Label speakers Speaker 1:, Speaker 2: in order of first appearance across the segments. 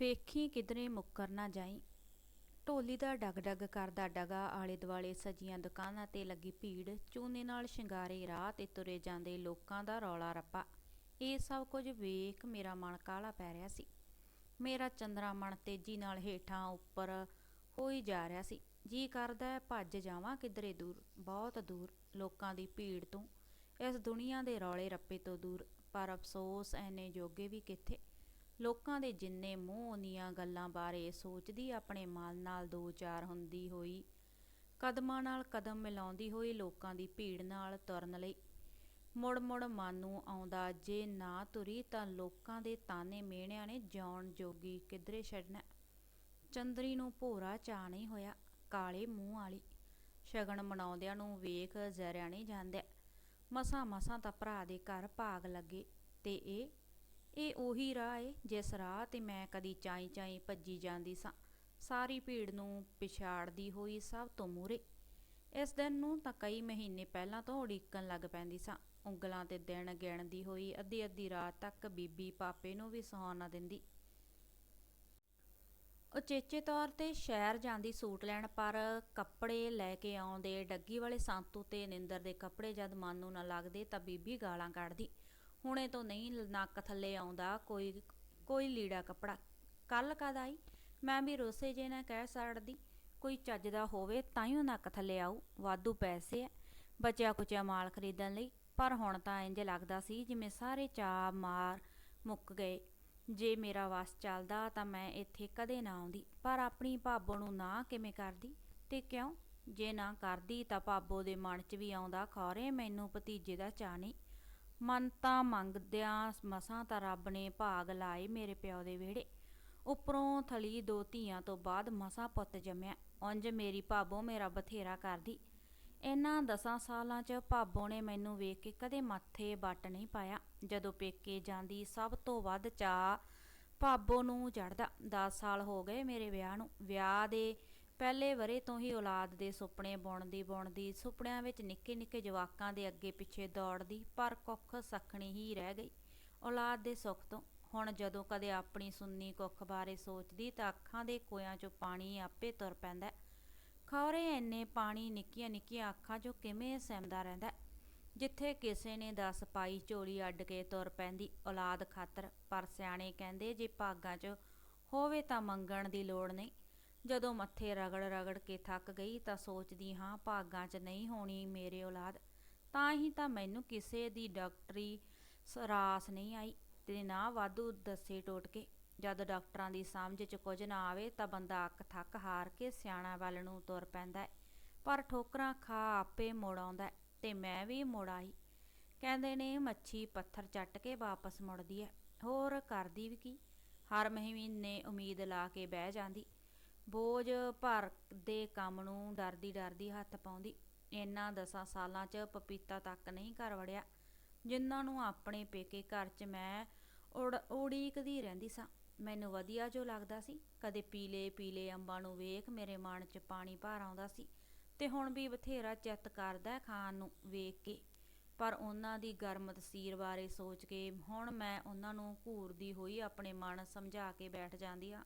Speaker 1: ਵੇਖੀ ਕਿਧਰੇ ਮੁੱਕਰ ਨਾ ਜਾਈ। ਢੋਲੀ ਦਾ ਡਗ ਡਗ ਕਰਦਾ ਡਗਾ ਆਲੇ ਦੁਆਲੇ ਸਜੀਆਂ ਦੁਕਾਨਾਂ ਤੇ ਲੱਗੀ ਭੀੜ, ਚੂਨੇ ਨਾਲ ਸ਼ਿੰਗਾਰੇ ਰਾਹ ਤੇ ਤੁਰੇ ਜਾਂਦੇ ਲੋਕਾਂ ਦਾ ਰੌਲਾ ਰੱਪਾ। ਇਹ ਸਭ ਕੁਝ ਵੇਖ ਮੇਰਾ ਮਨ ਕਾਲਾ ਪੈ ਰਿਹਾ ਸੀ। ਮੇਰਾ ਚੰਦਰਾ ਮਨ ਤੇਜ਼ੀ ਨਾਲ ਹੇਠਾਂ ਉੱਪਰ ਹੋਈ ਜਾ ਰਿਹਾ ਸੀ। ਜੀ ਕਰਦਾ ਹੈ, ਭੱਜ ਜਾਵਾਂ ਕਿਧਰੇ ਦੂਰ, ਬਹੁਤ ਦੂਰ, ਲੋਕਾਂ ਦੀ ਭੀੜ ਤੋਂ। ਇਸ ਦੁਨੀਆ ਦੇ ਰੌਲੇ ਰੱਪੇ ਤੋਂ ਦੂਰ, ਪਰ ਅਫਸੋਸ ਐਨੇ ਜੋਗੇ ਵੀ ਕਿੱਥੇ? ਲੋਕਾਂ ਦੇ ਜਿੰਨੇ ਮੂੰਹ ਉਨੀਆਂ ਗੱਲਾਂ ਬਾਰੇ ਸੋਚਦੀ ਆਪਣੇ ਮਨ ਨਾਲ ਦੋ ਚਾਰ ਹੁੰਦੀ ਹੋਈ, ਕਦਮਾਂ ਨਾਲ ਕਦਮ ਮਿਲਾਉਂਦੀ ਹੋਈ ਲੋਕਾਂ ਦੀ ਭੀੜ ਨਾਲ ਤੁਰਨ ਲਈ। ਮੁੜ ਮੁੜ ਮਨ ਨੂੰ ਆਉਂਦਾ, ਜੇ ਨਾ ਤੁਰੀ ਤਾਂ ਲੋਕਾਂ ਦੇ ਤਾਨੇ ਮਿਹਣਿਆਂ ਨੇ ਜਾਣ ਜੋਗੀ ਕਿਧਰੇ ਛੱਡਣਾ। ਚੰਦਰੀ ਨੂੰ ਭੋਰਾ ਚਾ ਨਹੀਂ ਹੋਇਆ, ਕਾਲੇ ਮੂੰਹ ਵਾਲੀ। ਸ਼ਗਨ ਮਨਾਉਂਦਿਆਂ ਨੂੰ ਵੇਖ ਜ਼ਰਿਆ ਨਹੀਂ ਜਾਂਦਿਆ। ਮਸਾਂ ਮਸਾਂ ਤਾਂ ਭਰਾ ਦੇ ਘਰ ਭਾਗ ਲੱਗੇ ਤੇ ਇਹ ਇਹ ਉਹੀ ਰਾਹ ਏ, ਜਿਸ ਰਾਹ ਤੇ ਮੈਂ ਕਦੀ ਚਾਈ ਚਾਈ ਭੱਜੀ ਜਾਂਦੀ ਸਾਂ। ਸਾਰੀ ਭੀੜ ਨੂੰ ਪਿਛਾੜਦੀ ਹੋਈ ਸਭ ਤੋਂ ਮੂਰੇ ਇਸ ਦਿਨ ਨੂੰ ਤਾਂ ਕਈ ਮਹੀਨੇ ਪਹਿਲਾਂ ਤੋਂ ਉਡੀਕਣ ਲੱਗ ਪੈਂਦੀ ਸਾਂ। ਉਂਗਲਾਂ ਤੇ ਦਿਨ ਗਿਣਦੀ ਹੋਈ ਅੱਧੀ ਅੱਧੀ ਰਾਤ ਤੱਕ ਬੀਬੀ ਪਾਪੇ ਨੂੰ ਵੀ ਸੌਣ ਨਾ ਦਿੰਦੀ। ਉਚੇਚੇ ਤੌਰ ਤੇ ਸ਼ਹਿਰ ਜਾਂਦੀ ਸੂਟ ਲੈਣ, ਪਰ ਕੱਪੜੇ ਲੈ ਕੇ ਆਉਂਦੇ ਡੱਗੀ ਵਾਲੇ ਸੰਤੂ ਤੇ ਨਿੰਦਰ ਦੇ ਕੱਪੜੇ ਜਦ ਮਨ ਨੂੰ ਨਾ ਲੱਗਦੇ ਤਾਂ ਬੀਬੀ ਗਾਲਾਂ ਕੱਢਦੀ। ਹੁਣੇ ਤੋਂ ਨਹੀਂ ਨੱਕ ਥੱਲੇ ਆਉਂਦਾ, ਕੋਈ ਕੋਈ ਲੀੜਾ ਕੱਪੜਾ। ਕੱਲ ਕਦ ਆਈ? ਮੈਂ ਵੀ ਰੋਸੇ ਜੇ ਨਾ ਕਹਿ ਛੱਡਦੀ ਕੋਈ ਚੱਜ ਦਾ ਹੋਵੇ ਤਾਂ ਹੀ ਉਹ ਨੱਕ ਥੱਲੇ ਆਉ ਵਾਧੂ ਪੈਸੇ ਐ ਬਚਿਆ ਕੁਚਿਆ ਮਾਲ ਖਰੀਦਣ ਲਈ। ਪਰ ਹੁਣ ਤਾਂ ਇੰਜ ਲੱਗਦਾ ਸੀ ਜਿਵੇਂ ਸਾਰੇ ਚਾਅ ਮਾਰ ਮੁੱਕ ਗਏ। ਜੇ ਮੇਰਾ ਵਸ ਚੱਲਦਾ ਤਾਂ ਮੈਂ ਇੱਥੇ ਕਦੇ ਨਾ ਆਉਂਦੀ। ਪਰ ਆਪਣੀ ਭਾਬੋ ਨੂੰ ਨਾ ਕਿਵੇਂ ਕਰਦੀ? ਤੇ ਕਿਉਂ? ਜੇ ਨਾ ਕਰਦੀ ਤਾਂ ਭਾਬੋ ਦੇ ਮਨ 'ਚ ਵੀ ਆਉਂਦਾ, ਖੌਰੇ, ਮੈਨੂੰ ਭਤੀਜੇ ਦਾ ਚਾਅ ਨਹੀਂ। ਮਨ ਮੰਗਦਿਆਂ ਮਸਾਂ ਤਾਂ ਰੱਬ ਨੇ ਭਾਗ ਲਾਏ ਮੇਰੇ ਪਿਓ ਦੇ ਵਿਹੜੇ। ਉੱਪਰੋਂ ਥਲੀ ਦੋ ਧੀਆਂ ਤੋਂ ਬਾਅਦ ਮਸਾਂ ਪੁੱਤ ਜੰਮਿਆ। ਉਂਝ ਮੇਰੀ ਭਾਬੋ ਮੇਰਾ ਬਥੇਰਾ ਕਰਦੀ। ਇਹਨਾਂ ਦਸਾਂ ਸਾਲਾਂ 'ਚ ਭਾਬੋ ਨੇ ਮੈਨੂੰ ਵੇਖ ਕੇ ਕਦੇ ਮੱਥੇ ਵੱਟ ਨਹੀਂ ਪਾਇਆ। ਜਦੋਂ ਪੇਕੇ ਜਾਂਦੀ ਸਭ ਤੋਂ ਵੱਧ ਚਾਅ ਭਾਬੋ ਨੂੰ ਚੜਦਾ 10 ਸਾਲ ਹੋ ਗਏ ਮੇਰੇ ਵਿਆਹ ਨੂੰ। ਵਿਆਹ ਦੇ ਪਹਿਲੇ ਵਰੇ ਤੋਂ ਹੀ ਔਲਾਦ ਦੇ ਸੁਪਨੇ ਬੁਣਦੀ ਬੁਣਦੀ, ਸੁਪਨਿਆਂ ਵਿੱਚ ਨਿੱਕੇ ਨਿੱਕੇ ਜਵਾਕਾਂ ਦੇ ਅੱਗੇ ਪਿੱਛੇ ਦੌੜਦੀ, ਪਰ ਕੁੱਖ ਸਖਣੀ ਹੀ ਰਹਿ ਗਈ। ਔਲਾਦ ਦੇ ਸੁੱਖ ਤੋਂ ਹੁਣ ਜਦੋਂ ਕਦੇ ਆਪਣੀ ਸੁੰਨੀ ਕੁੱਖ ਬਾਰੇ ਸੋਚਦੀ ਤਾਂ ਅੱਖਾਂ ਦੇ ਕੋਇਆਂ 'ਚੋਂ ਪਾਣੀ ਆਪੇ ਤੁਰ ਪੈਂਦਾ ਖੌਰੇ ਐਨੇ ਪਾਣੀ ਨਿੱਕੀਆਂ ਨਿੱਕੀਆਂ ਅੱਖਾਂ 'ਚੋਂ ਕਿਵੇਂ ਸਿਮਦਾ ਰਹਿੰਦਾ ਜਿੱਥੇ ਕਿਸੇ ਨੇ ਦਸ ਪਾਈ ਝੋਲੀ ਅੱਡ ਕੇ ਤੁਰ ਪੈਂਦੀ ਔਲਾਦ ਖਾਤਰ, ਪਰ ਸਿਆਣੇ ਕਹਿੰਦੇ ਜੇ ਭਾਗਾਂ 'ਚ ਹੋਵੇ ਤਾਂ ਮੰਗਣ ਦੀ ਲੋੜ ਨਹੀਂ। ਜਦੋਂ ਮੱਥੇ ਰਗੜ ਰਗੜ ਕੇ ਥੱਕ ਗਈ ਤਾਂ ਸੋਚਦੀ ਹਾਂ, ਭਾਗਾਂ 'ਚ ਨਹੀਂ ਹੋਣੀ ਮੇਰੇ ਔਲਾਦ। ਤਾਂ ਹੀ ਤਾਂ ਮੈਨੂੰ ਕਿਸੇ ਦੀ ਡਾਕਟਰੀ ਸਰਾਸ ਨਹੀਂ ਆਈ। ਤੇ ਨਾ ਵਾਧੂ ਦੱਸੇ ਟੋਟਕੇ ਜਦ ਡਾਕਟਰਾਂ ਦੀ ਸਮਝ 'ਚ ਕੁਝ ਨਾ ਆਵੇ ਤਾਂ ਬੰਦਾ ਅੱਕ ਥੱਕ ਹਾਰ ਕੇ ਸਿਆਣਾ ਵੱਲ ਨੂੰ ਤੁਰ ਪੈਂਦਾ ਹੈ। ਪਰ ਠੋਕਰਾਂ ਖਾ ਆਪੇ ਮੁੜ ਆਉਂਦਾ ਹੈ ਤੇ ਮੈਂ ਵੀ ਮੁੜ ਆਈ। ਕਹਿੰਦੇ ਨੇ, ਮੱਛੀ ਪੱਥਰ ਚੱਟ ਕੇ ਵਾਪਸ ਮੁੜਦੀ ਹੈ। ਹੋਰ ਕਰਦੀ ਵੀ ਕੀ? ਹਰ ਮਹੀਨੇ ਉਮੀਦ ਲਾ ਕੇ ਬਹਿ ਜਾਂਦੀ। ਬੋਝ ਭਰ ਦੇ ਕੰਮ ਨੂੰ ਡਰਦੀ ਡਰਦੀ ਹੱਥ ਪਾਉਂਦੀ। ਇਹਨਾਂ ਦਸਾਂ ਸਾਲਾਂ 'ਚ ਪਪੀਤਾ ਤੱਕ ਨਹੀਂ ਘਰ ਵੜਿਆ। ਜਿਨ੍ਹਾਂ ਨੂੰ ਆਪਣੇ ਪੇਕੇ ਘਰ 'ਚ ਮੈਂ ਉੜ, ਉਡੀਕਦੀ ਰਹਿੰਦੀ ਸਾਂ। ਮੈਨੂੰ ਵਧੀਆ ਜੋ ਲੱਗਦਾ ਸੀ। ਕਦੇ ਪੀਲੇ ਪੀਲੇ ਅੰਬਾਂ ਨੂੰ ਵੇਖ ਮੇਰੇ ਮਨ 'ਚ ਪਾਣੀ ਭਰ ਆਉਂਦਾ ਸੀ ਤੇ ਹੁਣ ਵੀ ਬਥੇਰਾ ਚਿੱਤ ਕਰਦਾ ਖਾਣ ਨੂੰ ਵੇਖ ਕੇ। ਪਰ ਉਹਨਾਂ ਦੀ ਗਰਮ ਤਸਵੀਰ ਬਾਰੇ ਸੋਚ ਕੇ ਹੁਣ ਮੈਂ ਉਹਨਾਂ ਨੂੰ ਘੂਰਦੀ ਹੋਈ ਆਪਣੇ ਮਨ ਸਮਝਾ ਕੇ ਬੈਠ ਜਾਂਦੀ ਹਾਂ।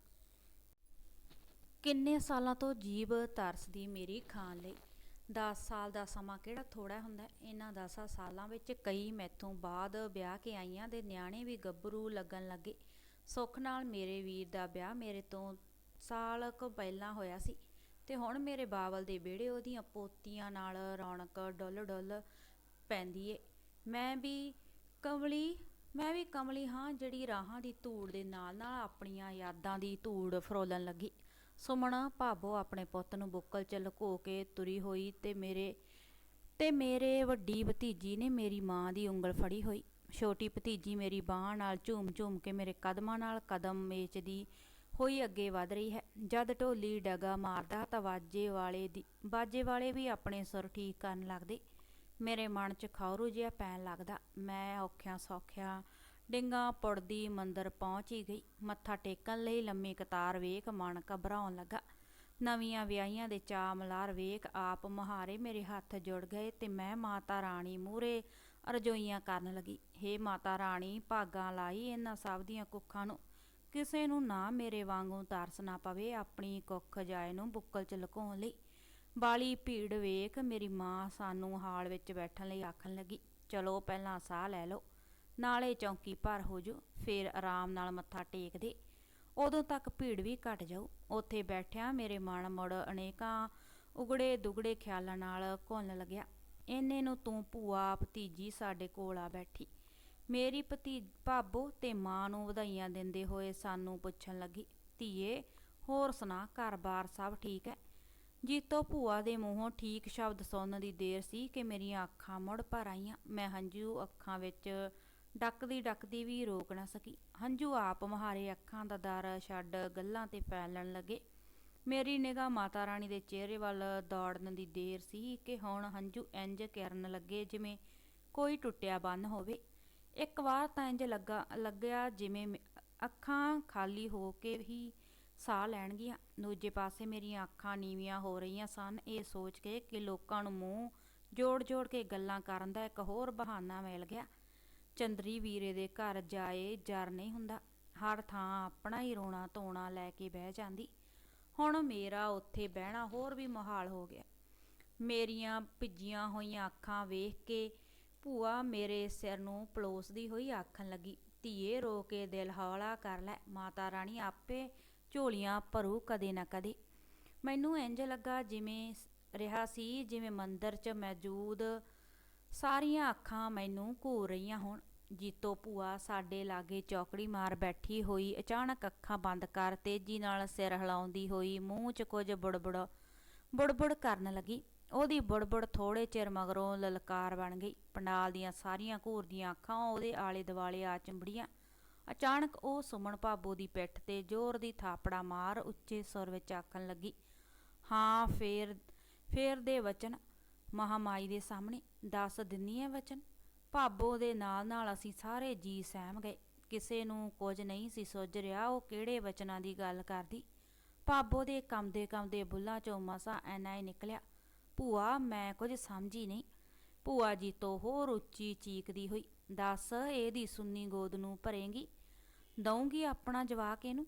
Speaker 1: ਕਿੰਨੇ ਸਾਲਾਂ ਤੋਂ ਜੀਬ ਤਰਸਦੀ ਮੇਰੀ ਖਾਣ ਲਈ? 10 ਸਾਲ ਦਾ ਸਮਾਂ ਕਿਹੜਾ ਥੋੜਾ ਹੁੰਦਾ? ਇਹਨਾਂ 10 ਸਾਲਾਂ ਵਿੱਚ ਕਈ ਮੈਥੋਂ ਬਾਅਦ ਵਿਆਹ ਕੇ ਆਈਆਂ ਦੇ ਨਿਆਣੇ ਵੀ ਗੱਭਰੂ ਲੱਗਣ ਲੱਗੇ। ਸੁੱਖ ਨਾਲ ਮੇਰੇ ਵੀਰ ਦਾ ਵਿਆਹ ਮੇਰੇ ਤੋਂ ਸਾਲ ਕੁ ਪਹਿਲਾਂ ਹੋਇਆ ਸੀ ਤੇ ਹੁਣ ਮੇਰੇ ਬਾਵਲ ਦੇ ਵਿਹੜੇ ਉਹਦੀਆਂ ਪੋਤੀਆਂ ਨਾਲ ਰੌਣਕ ਡੁੱਲ ਡੁੱਲ ਪੈਂਦੀ ਏ। ਮੈਂ ਵੀ ਕਮਲੀ ਮੈਂ ਵੀ ਕਮਲੀ ਹਾਂ ਜਿਹੜੀ ਰਾਹਾਂ ਦੀ ਧੂੜ ਦੇ ਨਾਲ ਨਾਲ ਆਪਣੀਆਂ ਯਾਦਾਂ ਦੀ ਧੂੜ ਫਰੋਲਣ ਲੱਗੀ। ਸੁਮਣਾ ਭਾਬੋ ਆਪਣੇ ਪੁੱਤ ਨੂੰ ਬੁੱਕਲ ਚ ਲੁਕੋ ਕੇ ਤੁਰੀ ਹੋਈ ਤੇ ਮੇਰੇ ਤੇ ਮੇਰੇ ਵੱਡੀ ਭਤੀਜੀ ਨੇ ਮੇਰੀ ਮਾਂ ਦੀ ਉਂਗਲ ਫੜੀ ਹੋਈ। ਛੋਟੀ ਭਤੀਜੀ ਮੇਰੀ ਬਾਹ ਨਾਲ ਝੂਮ-ਝੂਮ ਕੇ ਮੇਰੇ ਕਦਮਾਂ ਨਾਲ ਕਦਮ ਮੇਚਦੀ ਹੋਈ ਅੱਗੇ ਵਧ ਰਹੀ ਹੈ। ਜਦ ਢੋਲੀ ਡਗਾ ਮਾਰਦਾ ਤਾਂ ਬਾਜੇ ਵਾਲੇ ਦੀ ਬਾਜੇ ਵਾਲੇ ਵੀ ਆਪਣੇ ਸੁਰ ਠੀਕ ਕਰਨ ਲੱਗਦੇ। ਮੇਰੇ ਮਨ 'ਚ ਖੌਰੂ ਜਿਹਾ ਪੈਣ ਲੱਗਦਾ। ਮੈਂ ਔਖਿਆਂ ਸੌਖਿਆਂ ਡਿੰਗਾ ਪੁੜਦੀ ਮੰਦਰ ਪਹੁੰਚ ਹੀ ਗਈ। ਮੱਥਾ ਟੇਕਣ ਲਈ ਲੰਮੀ ਕਤਾਰ ਵੇਖ ਮਨ ਘਬਰਾਉਣ ਲੱਗਾ। ਨਵੀਆਂ ਵਿਆਹੀਆਂ ਦੇ ਚਾ ਮਲਾਰ ਵੇਖ ਆਪ ਮਹਾਰੇ ਮੇਰੇ ਹੱਥ ਜੁੜ ਗਏ ਤੇ ਮੈਂ ਮਾਤਾ ਰਾਣੀ ਮੂਰੇ ਰਜੋਈਆਂ ਕਰਨ ਲੱਗੀ। ਹੇ ਮਾਤਾ ਰਾਣੀ, ਭਾਗਾਂ ਲਾਈ ਇਹਨਾਂ ਸਭ ਦੀਆਂ ਕੁੱਖਾਂ ਨੂੰ। ਕਿਸੇ ਨੂੰ ਨਾ ਮੇਰੇ ਵਾਂਗੂ ਤਰਸ ਨਾ ਪਵੇ, ਆਪਣੀ ਕੁੱਖ ਜਾਏ ਨੂੰ ਬੁੱਕਲ ਚ ਲੁਕਾਉਣ ਲਈ। ਬਾਲੀ ਭੀੜ ਵੇਖ ਮੇਰੀ ਮਾਂ ਸਾਨੂੰ ਹਾਲ ਵਿੱਚ ਬੈਠਣ ਲਈ ਆਖਣ ਲੱਗੀ, ਚਲੋ, ਪਹਿਲਾਂ ਸਾਹ ਲੈ ਲਓ। ਨਾਲੇ ਚੌਂਕੀ ਭਰ ਹੋ ਜੂ, ਫੇਰ ਆਰਾਮ ਨਾਲ ਮੱਥਾ ਟੇਕਦੇ ਉਦੋਂ ਤੱਕ ਭੀੜ ਵੀ ਘਟ ਜਾਊ। ਉੱਥੇ ਬੈਠਿਆਂ ਮੇਰੇ ਮਨ ਮੁੜ ਅਨੇਕਾਂ ਉਗੜੇ ਦੁਗੜੇ ਖਿਆਲਾਂ ਨਾਲ ਘੁੰਨ ਲੱਗਿਆ। ਇੰਨੇ ਨੂੰ ਤੂੰ ਭੂਆ, ਭਤੀਜੀ ਸਾਡੇ ਕੋਲ ਆ ਬੈਠੀ। ਮੇਰੀ ਭਤੀ, ਭਾਬੋ ਤੇ ਮਾਂ ਨੂੰ ਵਧਾਈਆਂ ਦਿੰਦੇ ਹੋਏ ਸਾਨੂੰ ਪੁੱਛਣ ਲੱਗੀ, ਧੀਏ, ਹੋਰ ਸੁਣਾ, ਘਰ-ਬਾਰ ਸਭ ਠੀਕ ਹੈ? ਜੀਤੋ ਭੂਆ ਦੇ ਮੂੰਹੋਂ ਠੀਕ ਸ਼ਬਦ ਸੁਣਨ ਦੀ ਦੇਰ ਸੀ ਕਿ ਮੇਰੀਆਂ ਅੱਖਾਂ ਮੁੜ ਭਰ ਆਈਆਂ। ਮੈਂ ਹੰਝੂ ਅੱਖਾਂ ਵਿੱਚ ਡੱਕਦੀ ਡੱਕਦੀ ਵੀ ਰੋਕ ਨਾ ਸਕੀ। ਹੰਝੂ ਆਪ ਮਹਾਰੇ ਅੱਖਾਂ ਦਾ ਦਰ ਛੱਡ ਗੱਲਾਂ ਤੇ ਫੈਲਣ ਲੱਗੇ। ਮੇਰੀ ਨਿਗਾਹ ਮਾਤਾ ਰਾਣੀ ਦੇ ਚਿਹਰੇ ਵੱਲ ਦੌੜਨ ਦੀ ਦੇਰ ਸੀ ਕਿ ਹੁਣ ਹੰਝੂ ਇੰਜ ਕਿਰਨ ਲੱਗੇ ਜਿਵੇਂ ਕੋਈ ਟੁੱਟਿਆ ਬੰਨ ਹੋਵੇ। ਇੱਕ ਵਾਰ ਤਾਂ ਇੰਜ ਲੱਗਾ, ਲੱਗਿਆ ਜਿਵੇਂ ਮੇ- ਅੱਖਾਂ ਖਾਲੀ ਹੋ ਕੇ ਹੀ ਸਾਹ ਲੈਣਗੀਆਂ। ਦੂਜੇ ਪਾਸੇ ਮੇਰੀਆਂ ਅੱਖਾਂ ਨੀਵੀਆਂ ਹੋ ਰਹੀਆਂ ਸਨ। ਇਹ ਸੋਚ ਕੇ ਕਿ ਲੋਕਾਂ ਨੂੰ ਮੂੰਹ ਜੋੜ-ਜੋੜ ਕੇ ਗੱਲਾਂ ਕਰਨ ਦਾ ਇੱਕ ਹੋਰ ਬਹਾਨਾ ਮਿਲ ਗਿਆ। ਚੰਦਰੀ ਵੀਰੇ ਦੇ ਘਰ ਜਾਏ ਜਰ ਨਹੀਂ ਹੁੰਦਾ। ਹਰ ਥਾਂ ਆਪਣਾ ਹੀ ਰੋਣਾ ਧੋਣਾ ਲੈ ਕੇ ਬਹਿ ਜਾਂਦੀ। ਹੁਣ ਮੇਰਾ ਉੱਥੇ ਬਹਿਣਾ ਹੋਰ ਵੀ ਮੁਹਾਲ ਹੋ ਗਿਆ। ਮੇਰੀਆਂ ਭਿੱਜੀਆਂ ਹੋਈਆਂ ਅੱਖਾਂ ਵੇਖ ਕੇ ਭੂਆ ਮੇਰੇ ਸਿਰ ਨੂੰ ਪਲੋਸਦੀ ਹੋਈ ਆਖਣ ਲੱਗੀ, ਧੀਏ, ਰੋ ਕੇ ਦਿਲ ਹੌਲਾ ਕਰ ਲੈ। ਮਾਤਾ ਰਾਣੀ ਆਪੇ ਝੋਲੀਆਂ ਭਰੂ ਕਦੇ ਨਾ ਕਦੇ। ਮੈਨੂੰ ਇੰਜ ਲੱਗਾ ਜਿਵੇਂ ਰਿਹਾ ਸੀ ਜਿਵੇਂ ਮੰਦਰ 'ਚ ਮੌਜੂਦ ਸਾਰੀਆਂ ਅੱਖਾਂ ਮੈਨੂੰ ਘੂਰ ਰਹੀਆਂ ਹੋਣ। ਜੀਤੋ ਭੂਆ ਸਾਡੇ ਲਾਗੇ ਚੌਕੜੀ ਮਾਰ ਬੈਠੀ ਹੋਈ, ਅਚਾਨਕ ਅੱਖਾਂ ਬੰਦ ਕਰ ਤੇਜ਼ੀ ਨਾਲ ਸਿਰ ਹਿਲਾਉਂਦੀ ਹੋਈ, ਮੂੰਹ 'ਚ ਕੁਝ ਬੁੜਬੁੜ ਬੁੜਬੁੜ ਕਰਨ ਲੱਗੀ। ਉਹਦੀ ਬੁੜਬੁੜ ਥੋੜੇ ਚਿਰ ਮਗਰੋਂ ਲਲਕਾਰ ਬਣ ਗਈ। ਪੰਡਾਲ ਦੀਆਂ ਸਾਰੀਆਂ ਘੂਰ ਦੀਆਂ ਅੱਖਾਂ ਉਹਦੇ ਆਲੇ ਦੁਆਲੇ ਆ ਚੰਬੜੀਆਂ। ਅਚਾਨਕ ਉਹ ਸੁਮਨ ਭਾਬੋ ਦੀ ਪਿੱਠ ਤੇ ਜ਼ੋਰ ਦੀ ਥਾਪੜਾ ਮਾਰ ਉੱਚੇ ਸੁਰ ਵਿੱਚ ਆਖਣ ਲੱਗੀ, ਹਾਂ, ਫੇਰ ਫੇਰ ਦੇ ਵਚਨ ਮਹਾਮਾਈ ਦੇ ਸਾਹਮਣੇ, ਦੱਸ ਦਿੰਨੀ ਐ ਵਚਨ? ਭਾਬੋ ਦੇ ਨਾਲ ਨਾਲ ਅਸੀਂ ਸਾਰੇ ਜੀ ਸਹਿਮ ਗਏ। ਕਿਸੇ ਨੂੰ ਕੁਝ ਨਹੀਂ ਸੀ ਸੁੱਝ ਰਿਹਾ, ਉਹ ਕਿਹੜੇ ਵਚਨਾਂ ਦੀ ਗੱਲ ਕਰਦੀ? ਭਾਬੋ ਦੇ ਕੰਮਦੇ ਕੰਮਦੇ ਬੁੱਲਾਂ ਚੋਂ ਮਸਾ ਐਨਾ ਹੀ ਨਿਕਲਿਆ। ਭੂਆ, ਮੈਂ ਕੁਝ ਸਮਝੀ ਨਹੀਂ। ਭੂਆ ਜੀ ਤੋਂ ਹੋਰ ਉੱਚੀ ਚੀਕਦੀ ਹੋਈ, ਦੱਸ, ਇਹਦੀ ਸੁੰਨੀ ਗੋਦ ਨੂੰ ਭਰੇਂਗੀ? ਦਊਂਗੀ ਆਪਣਾ ਜਵਾਕ ਇਹਨੂੰ?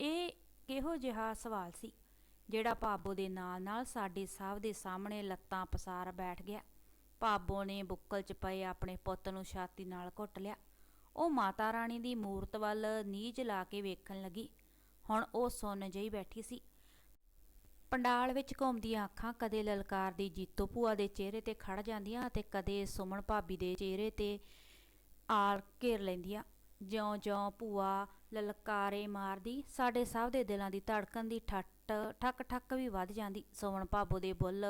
Speaker 1: ਇਹ ਕਿਹੋ ਜਿਹਾ ਸਵਾਲ ਸੀ, ਜਿਹੜਾ ਭਾਬੋ ਦੇ ਨਾਲ ਨਾਲ ਸਾਡੇ ਸਭ ਦੇ ਸਾਹਮਣੇ ਲੱਤਾਂ ਪਸਾਰ ਬੈਠ ਗਿਆ। ਭਾਬੋ ਨੇ ਬੁੱਕਲ 'ਚ ਪਏ ਆਪਣੇ ਪੁੱਤ ਨੂੰ ਛਾਤੀ ਨਾਲ ਘੁੱਟ ਲਿਆ। ਉਹ ਮਾਤਾ ਰਾਣੀ ਦੀ ਮੂਰਤ ਵੱਲ ਨੀਝ ਲਾ ਕੇ ਵੇਖਣ ਲੱਗੀ। ਹੁਣ ਉਹ ਸੁੰਨ ਜਿਹੀ ਬੈਠੀ ਸੀ। ਪੰਡਾਲ ਵਿੱਚ ਘੁੰਮਦੀਆਂ ਅੱਖਾਂ ਕਦੇ ਲਲਕਾਰ ਦੀ ਜੀਤੋ ਭੂਆ ਦੇ ਚਿਹਰੇ ਤੇ ਖੜ ਜਾਂਦੀਆਂ ਅਤੇ ਕਦੇ ਸੁਮਨ ਭਾਬੀ ਦੇ ਚਿਹਰੇ ਤੇ ਆਲ ਘੇਰ ਲੈਂਦੀਆਂ। ਜਿਉਂ-ਜਿਉਂ ਭੂਆ ਲਲਕਾਰੇ ਮਾਰਦੀ, ਸਾਡੇ ਸਭ ਦੇ ਦਿਲਾਂ ਦੀ ਧੜਕਣ ਦੀ ਠੱਟ ਠੱਕ-ਠੱਕ ਵੀ ਵੱਧ ਜਾਂਦੀ। ਸੁਮਨ ਭਾਬੋ ਦੇ ਬੁੱਲ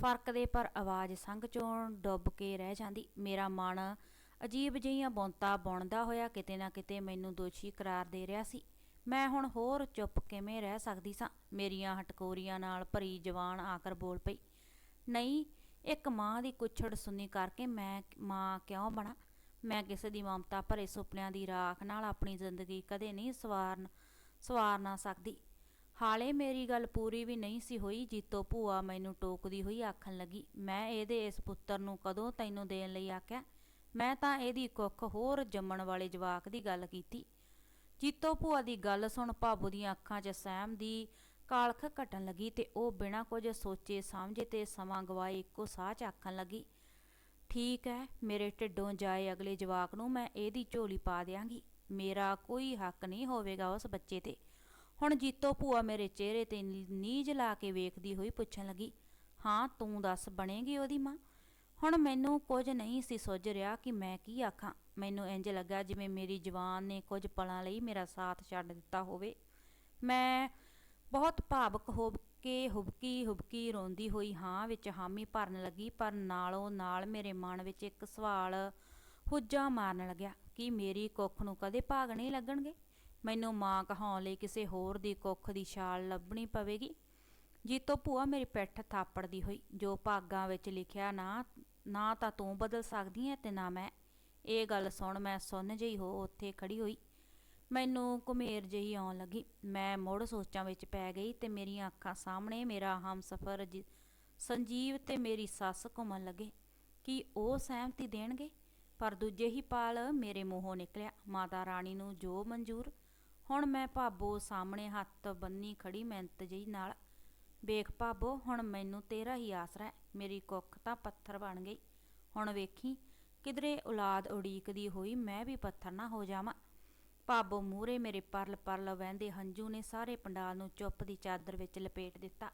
Speaker 1: ਫ਼ਰਕ ਦੇ ਪਰ ਆਵਾਜ਼ ਸੰਘ ਚੋਂ ਡੁੱਬ ਕੇ ਰਹਿ ਜਾਂਦੀ। ਮੇਰਾ ਮਨ ਅਜੀਬ ਜਿਹੀਆਂ ਬੌਂਤਾ ਬੁਣਦਾ ਹੋਇਆ ਕਿਤੇ ਨਾ ਕਿਤੇ ਮੈਨੂੰ ਦੋਸ਼ੀ ਕਰਾਰ ਦੇ ਰਿਹਾ ਸੀ। ਮੈਂ ਹੁਣ ਹੋਰ ਚੁੱਪ ਕਿਵੇਂ ਰਹਿ ਸਕਦੀ ਸਾਂ? ਮੇਰੀਆਂ ਹਟਕੋਰੀਆਂ ਨਾਲ ਭਰੀ ਜਵਾਨ ਆਕਰ ਬੋਲ ਪਈ। ਨਹੀਂ, ਇੱਕ ਮਾਂ ਦੀ ਕੁੱਛੜ ਸੁੰਨੀ ਕਰਕੇ ਮੈਂ ਮਾਂ ਕਿਉਂ ਬਣਾ? ਮੈਂ ਕਿਸੇ ਦੀ ਮਮਤਾ ਭਰੇ ਸੁਪਨਿਆਂ ਦੀ ਰਾਖ ਨਾਲ ਆਪਣੀ ਜ਼ਿੰਦਗੀ ਕਦੇ ਨਹੀਂ ਸਵਾਰਨ ਸਵਾਰ ਨਾ ਸਕਦੀ। ਹਾਲੇ ਮੇਰੀ ਗੱਲ ਪੂਰੀ ਵੀ ਨਹੀਂ ਸੀ ਹੋਈ, ਜੀਤੋ ਭੂਆ ਮੈਨੂੰ ਟੋਕਦੀ ਹੋਈ ਆਖਣ ਲੱਗੀ, ਮੈਂ ਇਹਦੇ ਇਸ ਪੁੱਤਰ ਨੂੰ ਕਦੋਂ ਤੈਨੂੰ ਦੇਣ ਲਈ ਆਖਿਆ? ਮੈਂ ਤਾਂ ਇਹਦੀ ਕੁੱਖ ਹੋਰ ਜੰਮਣ ਵਾਲੇ ਜਵਾਕ ਦੀ ਗੱਲ ਕੀਤੀ। ਜੀਤੋ ਭੂਆ ਦੀ ਗੱਲ ਸੁਣ ਭਾਬੋ ਦੀਆਂ ਅੱਖਾਂ 'ਚ ਸਹਿਮ ਦੀ ਕਾਲਖ ਘਟਣ ਲੱਗੀ ਤੇ ਉਹ ਬਿਨਾਂ ਕੁਝ ਸੋਚੇ ਸਮਝੇ ਤੇ ਸਮਾਂ ਗਵਾਏ ਇੱਕੋ ਸਾਹ 'ਚ ਆਖਣ ਲੱਗੀ, ਠੀਕ ਹੈ, ਮੇਰੇ ਢਿੱਡੋਂ ਜਾਏ ਅਗਲੇ ਜਵਾਕ ਨੂੰ ਮੈਂ ਇਹਦੀ ਝੋਲੀ ਪਾ ਦਿਆਂਗੀ। ਮੇਰਾ ਕੋਈ ਹੱਕ ਨਹੀਂ ਹੋਵੇਗਾ ਉਸ ਬੱਚੇ ਤੇ। ਹੁਣ ਜੀਤੋ ਭੂਆ ਮੇਰੇ ਚਿਹਰੇ ਤੇ ਨੀਝ ਲਾ ਕੇ ਵੇਖਦੀ ਹੋਈ ਪੁੱਛਣ ਲੱਗੀ, ਹਾਂ, ਤੂੰ ਦੱਸ, ਬਣੇਗੀ ਉਹਦੀ ਮਾਂ? ਹੁਣ ਮੈਨੂੰ ਕੁਝ ਨਹੀਂ ਸੀ ਸੁੱਝ ਰਿਹਾ ਕਿ ਮੈਂ ਕੀ ਆਖਾਂ। ਮੈਨੂੰ ਇੰਜ ਲੱਗਾ ਜਿਵੇਂ ਮੇਰੀ ਜਵਾਨ ਨੇ ਕੁਝ ਪਲਾਂ ਲਈ ਮੇਰਾ ਸਾਥ ਛੱਡ ਦਿੱਤਾ ਹੋਵੇ। ਮੈਂ ਬਹੁਤ ਭਾਵਕ ਹੋ ਕੇ ਹੁਬਕੀ ਹੁਬਕੀ ਰੋਂਦੀ ਹੋਈ ਹਾਂ, ਵਿੱਚ ਹਾਮੀ ਭਰਨ ਲੱਗੀ, ਪਰ ਨਾਲੋਂ ਨਾਲ ਮੇਰੇ ਮਨ ਵਿੱਚ ਇੱਕ ਸਵਾਲ ਹੁੱਜਾ ਮਾਰਨ ਲੱਗਿਆ ਕਿ ਮੇਰੀ ਕੁੱਖ ਨੂੰ ਕਦੇ ਭਾਗ ਨਹੀਂ ਲੱਗਣਗੇ? ਮੈਨੂੰ ਮਾਂ ਕਹਾਉਣ ਲਈ ਕਿਸੇ ਹੋਰ ਦੀ ਕੁੱਖ ਦੀ ਛਾਲ ਲੱਭਣੀ ਪਵੇਗੀ। ਜੀਤੋ ਭੂਆ ਮੇਰੀ ਪਿੱਠ ਥਾਪੜਦੀ ਹੋਈ, ਜੋ ਭਾਗਾਂ ਵਿੱਚ ਲਿਖਿਆ, ਨਾ ਨਾ ਤਾਂ ਤੂੰ ਬਦਲ ਸਕਦੀ ਹੈ ਤੇ ਨਾ ਮੈਂ। ਇਹ ਗੱਲ ਸੁਣ ਮੈਂ ਸੁਣ ਜਿਹੀ ਹੋ ਉੱਥੇ ਖੜੀ ਹੋਈ। ਮੈਨੂੰ ਘੁਮੇਰ ਜਿਹੀ ਆਉਣ ਲੱਗੀ। ਮੈਂ ਮੁੜ ਸੋਚਾਂ ਵਿੱਚ ਪੈ ਗਈ ਤੇ ਮੇਰੀਆਂ ਅੱਖਾਂ ਸਾਹਮਣੇ ਮੇਰਾ ਹਮਸਫਰ ਜ- ਸੰਜੀਵ ਤੇ ਮੇਰੀ ਸੱਸ ਘੁੰਮਣ ਲੱਗੇ। ਕਿ ਉਹ ਸਹਿਮਤੀ ਦੇਣਗੇ? ਪਰ ਦੂਜੇ ਹੀ ਪਾਲ ਮੇਰੇ ਮੂੰਹੋਂ ਨਿਕਲਿਆ। ਮਾਤਾ ਰਾਣੀ ਨੂੰ ਜੋ ਮਨਜ਼ੂਰ ਹੁਣ ਮੈਂ ਭਾਬੋ ਸਾਹਮਣੇ ਹੱਥ ਬੰਨੀ ਖੜੀ ਮਿਹਨਤ ਜਿਹੀ ਨਾਲ। ਵੇਖ ਭਾਬੋ, ਹੁਣ ਮੈਨੂੰ ਤੇਰਾ ਹੀ ਆਸਰਾ ਮੇਰੀ ਕੁੱਖ ਤਾਂ ਪੱਥਰ ਬਣ ਗਈ। ਹੁਣ ਵੇਖੀ, ਕਿਧਰੇ ਔਲਾਦ ਉਡੀਕਦੀ ਹੋਈ ਮੈਂ ਵੀ ਪੱਥਰ ਨਾ ਹੋ ਜਾਵਾਂ। ਭਾਬੋ ਮੂਰੇ ਮੇਰੇ ਪਰਲ ਪਰਲ ਵਹਿੰਦੇ ਹੰਝੂ ਨੇ ਸਾਰੇ ਪੰਡਾਲ ਨੂੰ ਚੁੱਪ ਦੀ ਚਾਦਰ ਵਿੱਚ ਲਪੇਟ ਦਿੱਤਾ।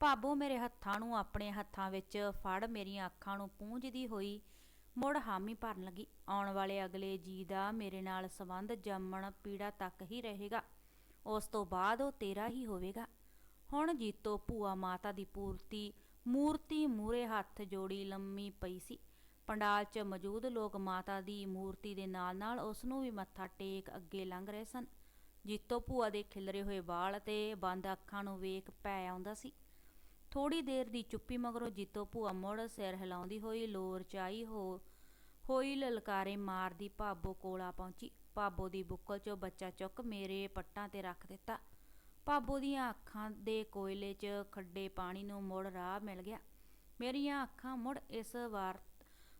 Speaker 1: ਭਾਬੋ ਮੇਰੇ ਹੱਥਾਂ ਨੂੰ ਆਪਣੇ ਹੱਥਾਂ ਵਿੱਚ ਫੜ, ਮੇਰੀਆਂ ਅੱਖਾਂ ਨੂੰ ਪੂੰਝਦੀ ਹੋਈ ਮੁੜ ਹਾਮੀ ਭਰਨ ਲੱਗੀ। ਆਉਣ ਵਾਲੇ ਅਗਲੇ ਜੀ ਦਾ ਮੇਰੇ ਨਾਲ ਸੰਬੰਧ ਜੰਮਣ ਪੀੜਾ ਤੱਕ ਹੀ ਰਹੇਗਾ। ਉਸ ਤੋਂ ਬਾਅਦ ਉਹ ਤੇਰਾ ਹੀ ਹੋਵੇਗਾ। ਹੁਣ ਜੀਤੋ ਭੂਆ ਮਾਤਾ ਦੀ ਪੂਰਤੀ, ਮੂਰਤੀ ਮੂਰੇ ਹੱਥ ਜੋੜੀ ਲੰਮੀ ਪਈ ਸੀ। ਪੰਡਾਲ 'ਚ ਮੌਜੂਦ ਲੋਕ ਮਾਤਾ ਦੀ ਮੂਰਤੀ ਦੇ ਨਾਲ-ਨਾਲ ਉਸ ਨੂੰ ਵੀ ਮੱਥਾ ਟੇਕ ਅੱਗੇ ਲੰਘ ਰਹੇ ਸਨ। ਜੀਤੋ ਭੂਆ ਦੇ ਖਿਲਰੇ ਹੋਏ ਵਾਲ ਤੇ ਬੰਦ ਅੱਖਾਂ ਨੂੰ ਵੇਖ ਪੈ ਆਉਂਦਾ ਸੀ। ਥੋੜੀ ਦੇਰ ਦੀ ਚੁੱਪੀ ਮਗਰੋਂ ਜੀਤੋ ਭੂਆ ਮੁੜ ਸਿਰ ਹਿਲਾਉਂਦੀ ਹੋਈ ਲੋਰ ਚਾਈ ਹੋ, ਹੋਈ ਲਲਕਾਰੇ ਮਾਰਦੀ ਭਾਬੋ ਕੋਲਾ ਪਹੁੰਚੀ। ਭਾਬੋ ਦੀ ਬੁੱਕਲ 'ਚੋਂ ਬੱਚਾ ਚੁੱਕ ਮੇਰੇ ਪੱਟਾਂ ਤੇ ਰੱਖ ਦਿੱਤਾ। ਭਾਬੋ ਦੀਆਂ ਅੱਖਾਂ ਦੇ ਕੋਇਲੇ 'ਚ ਖੱਡੇ ਪਾਣੀ ਨੂੰ ਮੁੜ ਰਾਹ ਮਿਲ ਗਿਆ। ਮੇਰੀਆਂ ਅੱਖਾਂ ਮੁੜ ਇਸ ਵਾਰ,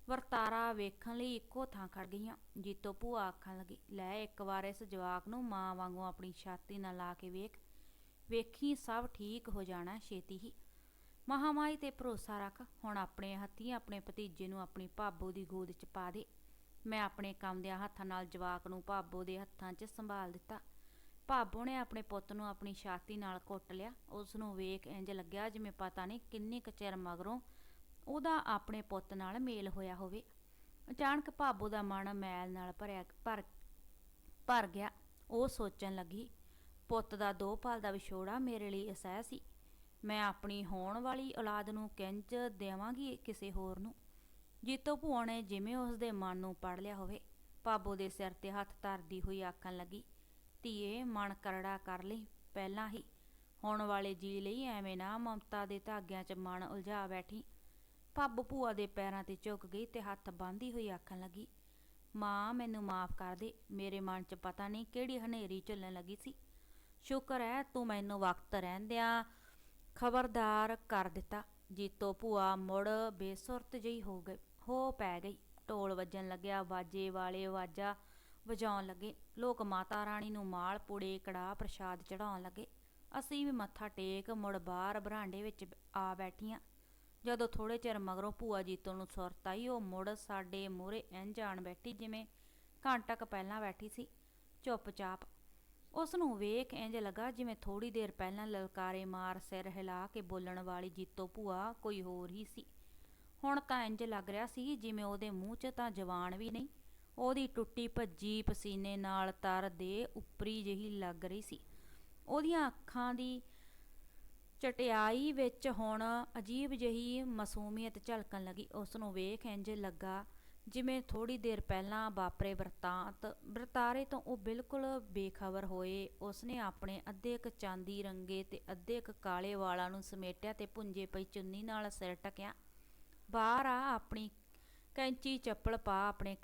Speaker 1: ਵਰਤਾਰਾ ਵੇਖਣ ਲਈ ਇੱਕੋ ਥਾਂ ਖੜ ਗਈਆਂ। ਜੀਤੋ ਭੂਆ ਆਖਣ ਲੱਗੀ, ਲੈ ਇੱਕ ਵਾਰ ਇਸ ਜਵਾਕ ਨੂੰ ਮਾਂ ਵਾਂਗੂ ਆਪਣੀ ਛਾਤੀ ਨਾਲ ਲਾ ਕੇ ਵੇਖ। ਵੇਖੀ ਸਭ ਠੀਕ ਹੋ ਜਾਣਾ ਛੇਤੀ ਹੀ। ਮਹਾਮਾਈ ਤੇ ਭਰੋਸਾ ਰੱਖ, ਹੁਣ ਆਪਣੇ ਹੱਥੀਂ ਆਪਣੇ ਭਤੀਜੇ ਨੂੰ ਆਪਣੀ ਭਾਬੋ ਦੀ ਗੋਦ 'ਚ ਪਾ ਦੇ। ਮੈਂ ਆਪਣੇ ਕੰਮਦਿਆਂ ਹੱਥਾਂ ਨਾਲ ਜਵਾਕ ਨੂੰ ਭਾਬੋ ਦੇ ਹੱਥਾਂ 'ਚ ਸੰਭਾਲ ਦਿੱਤਾ। ਭਾਬੋ ਨੇ ਆਪਣੇ ਪੁੱਤ ਨੂੰ ਆਪਣੀ ਛਾਤੀ ਨਾਲ ਘੁੱਟ ਲਿਆ। ਉਸ ਨੂੰ ਵੇਖ ਇੰਜ ਲੱਗਿਆ ਜਿਵੇਂ ਪਤਾ ਨਹੀਂ ਕਿੰਨੇ ਕੁ ਚਿਰ ਮਗਰੋਂ ਉਹਦਾ ਆਪਣੇ ਪੁੱਤ ਨਾਲ ਮੇਲ ਹੋਇਆ ਹੋਵੇ। ਅਚਾਨਕ ਭਾਬੋ ਦਾ ਮਨ ਮੈਲ ਨਾਲ ਭਰਿਆ, ਭਰ ਭਰ ਗਿਆ। ਉਹ ਸੋਚਣ ਲੱਗੀ, ਪੁੱਤ ਦਾ ਦੋ ਪਲ ਦਾ ਵਿਛੋੜਾ ਮੇਰੇ ਲਈ ਅਸਹਿ ਸੀ। ਮੈਂ ਆਪਣੀ ਹੋਣ ਵਾਲੀ ਔਲਾਦ ਨੂੰ ਕਿੰਜ ਦੇਵਾਂਗੀ ਕਿਸੇ ਹੋਰ ਨੂੰ। ਜੀਤੋ ਭੂਆ ਨੇ ਜਿਵੇਂ ਉਸ ਦੇ ਮਨ ਨੂੰ ਪੜ ਲਿਆ ਹੋਵੇ ਭਾਬੋ ਦੇ ਸਿਰ ਤੇ ਹੱਥ ਧਰਦੀ ਹੋਈ ਆਖਣ ਲੱਗੀ, ਧੀਏ, ਮਨ ਕਰੜਾ ਕਰ ਲਈ ਪਹਿਲਾਂ ਹੀ। ਹੋਣ ਵਾਲੇ ਜੀ ਲਈ ਐਵੇਂ ਨਾ ਮਮਤਾ ਦੇ ਧਾਗਿਆਂ 'ਚ ਮਨ ਉਲਝਾ ਬੈਠੀ ਭਾਬੋ ਭੂਆ ਦੇ ਪੈਰਾਂ ਤੇ ਝੁਕ ਗਈ ਤੇ ਹੱਥ ਬੰਨ੍ਹਦੀ ਹੋਈ ਆਖਣ ਲੱਗੀ, ਮਾਂ, ਮੈਨੂੰ ਮਾਫ ਕਰ ਦੇ। ਮੇਰੇ ਮਨ 'ਚ ਪਤਾ ਨਹੀਂ ਕਿਹੜੀ ਹਨੇਰੀ ਝੁੱਲਣ ਲੱਗੀ ਸੀ। ਸ਼ੁਕਰ ਹੈ ਤੂੰ ਮੈਨੂੰ ਵਕਤ ਰਹਿੰਦਿਆਂ ਖਬਰਦਾਰ ਕਰ ਦਿੱਤਾ। ਜੀਤੋ ਭੂਆ ਮੁੜ ਬੇਸੁਰਤ ਜਿਹੀ ਹੋ ਗਈ, ਹੋ ਪੈ ਗਈ। ਢੋਲ ਵੱਜਣ ਲੱਗਿਆ, ਬਾਜੇ ਵਾਲੇ ਆਵਾਜ਼ਾਂ ਵਜਾਉਣ ਲੱਗੇ। ਲੋਕ ਮਾਤਾ ਰਾਣੀ ਨੂੰ ਮਾਲ ਪੂੜੇ, ਕੜਾਹ ਪ੍ਰਸ਼ਾਦ ਚੜਾਉਣ ਲੱਗੇ। ਅਸੀਂ ਵੀ ਮੱਥਾ ਟੇਕ ਮੁੜ ਬਾਹਰ ਬਰਾਂਡੇ ਵਿੱਚ ਆ ਬੈਠੀਆਂ। ਜਦੋਂ ਥੋੜੇ ਚਿਰ ਮਗਰੋਂ ਭੂਆ ਜੀਤੋ ਨੂੰ ਸੁਰਤ ਆਈ, ਉਹ ਮੁੜ ਸਾਡੇ ਮੂਹਰੇ ਇੰਝ ਆਣ ਬੈਠੀ ਜਿਵੇਂ ਘੰਟਾ ਕੁ ਪਹਿਲਾਂ ਬੈਠੀ ਸੀ। ਚੁੱਪਚਾਪ ਉਸ ਨੂੰ ਵੇਖ ਇੰਜ ਲੱਗਾ ਜਿਵੇਂ ਥੋੜੀ ਦੇਰ ਪਹਿਲਾਂ ਲਲਕਾਰੇ ਮਾਰ ਸਿਰ ਹਿਲਾ ਕੇ ਬੋਲਣ ਵਾਲੀ ਜੀਤੋ ਭੂਆ ਕੋਈ ਹੋਰ ਹੀ ਸੀ। ਹੁਣ ਤਾਂ ਇੰਜ ਲੱਗ ਰਿਹਾ ਸੀ ਜਿਵੇਂ ਉਹਦੇ ਮੂੰਹ 'ਚ ਤਾਂ ਜਵਾਨ ਵੀ ਨਹੀਂ, ਉਹਦੀ ਟੁੱਟੀ ਭੱਜੀ ਪਸੀਨੇ ਨਾਲ ਤਰ ਦੇ ਉੱਪਰੀ ਜਿਹੀ ਲੱਗ ਰਹੀ ਸੀ। ਉਹਦੀਆਂ ਅੱਖਾਂ ਦੀ ਚਟਿਆਈ ਵਿੱਚ ਹੁਣ ਅਜੀਬ ਜਿਹੀ ਮਾਸੂਮੀਅਤ ਝਲਕਣ ਲੱਗੀ। ਉਸ ਨੂੰ ਵੇਖ ਇੰਜ ਲੱਗਾ ਜਿਵੇਂ ਥੋੜ੍ਹੀ ਦੇਰ ਪਹਿਲਾਂ ਵਾਪਰੇ ਵਰਤਾਂਤ, ਵਰਤਾਰੇ ਤੋਂ ਉਹ ਬਿਲਕੁਲ ਬੇਖਬਰ ਹੋਏ। ਉਸਨੇ ਆਪਣੇ ਅੱਧੇ ਕ ਚਾਂਦੀ ਰੰਗੇ ਤੇ ਅੱਧੇ ਕ ਕਾਲੇ ਵਾਲਾਂ ਨੂੰ ਸਮੇਟਿਆ ਤੇ ਪੁੰਜੇ ਪਈ ਚੁੰਨੀ ਨਾਲ ਸਿਰ ਟਕਿਆ ਬਾਹਰ ਆ ਆਪਣੀ ਕੈਂਚੀ ਚੱਪਲ ਪਾ, ਆਪਣੇ